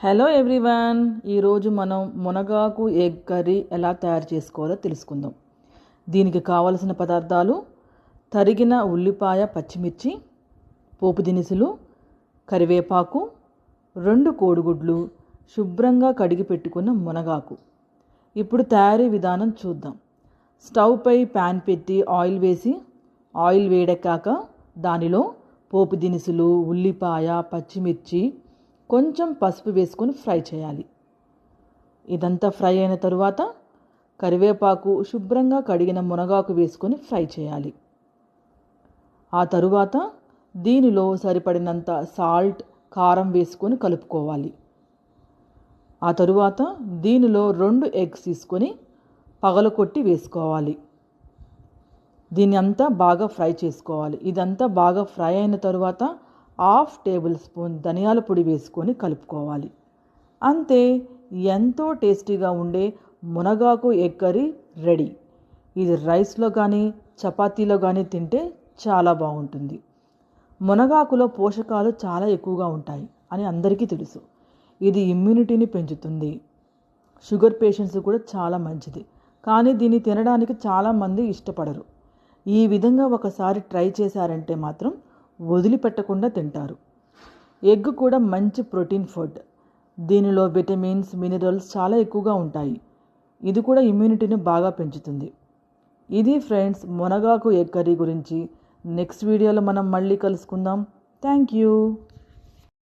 Hello everyone ఈరోజు మనం మునగాకు ఎగ్ కర్రీ ఎలా తయారు చేసుకోవాలో తెలుసుకుందాం. దీనికి కావలసిన పదార్థాలు తరిగిన ఉల్లిపాయ పచ్చిమిర్చి పోపు దినుసులు కరివేపాకు రెండు కోడిగుడ్లు శుభ్రంగా కడిగి పెట్టుకున్న మునగాకు. ఇప్పుడు తయారీ విధానం చూద్దాం. స్టవ్ పై ప్యాన్ పెట్టి ఆయిల్ వేసి ఆయిల్ వేడెక్కాక దానిలో పోపు దినుసులు ఉల్లిపాయ పచ్చిమిర్చి కొంచెం పసుపు వేసుకొని ఫ్రై చేయాలి. ఇదంతా ఫ్రై అయిన తరువాత కరివేపాకు శుభ్రంగా కడిగిన మునగాకు వేసుకొని ఫ్రై చేయాలి. ఆ తరువాత దీనిలో సరిపడినంత సాల్ట్ కారం వేసుకొని కలుపుకోవాలి. ఆ తరువాత దీనిలో రెండు ఎగ్స్ తీసుకొని పగలకొట్టి వేసుకోవాలి. దీని అంతా బాగా ఫ్రై చేసుకోవాలి. ఇదంతా బాగా ఫ్రై అయిన తరువాత హాఫ్ టేబుల్ స్పూన్ ధనియాల పొడి వేసుకొని కలుపుకోవాలి. అంతే ఎంతో టేస్టీగా ఉండే మునగాకు ఎగ్ కర్రీ రెడీ. ఇది రైస్లో కానీ చపాతీలో కానీ తింటే చాలా బాగుంటుంది. మునగాకులో పోషకాలు చాలా ఎక్కువగా ఉంటాయి అని అందరికీ తెలుసు. ఇది ఇమ్యూనిటీని పెంచుతుంది. షుగర్ పేషెంట్స్ కూడా చాలా మంచిది. కానీ దీన్ని తినడానికి చాలామంది ఇష్టపడరు. ఈ విధంగా ఒకసారి ట్రై చేశారంటే మాత్రం వదిలిపెట్టకుండా తింటారు. ఎగ్ కూడా మంచి ప్రోటీన్ ఫుడ్. దీనిలో విటమిన్స్ మినరల్స్ చాలా ఎక్కువగా ఉంటాయి. ఇది కూడా ఇమ్యూనిటీని బాగా పెంచుతుంది. ఇది ఫ్రెండ్స్ మునగాకు ఎగ్ కర్రీ గురించి. నెక్స్ట్ వీడియోలో మనం మళ్ళీ కలుసుకుందాం. Thank you.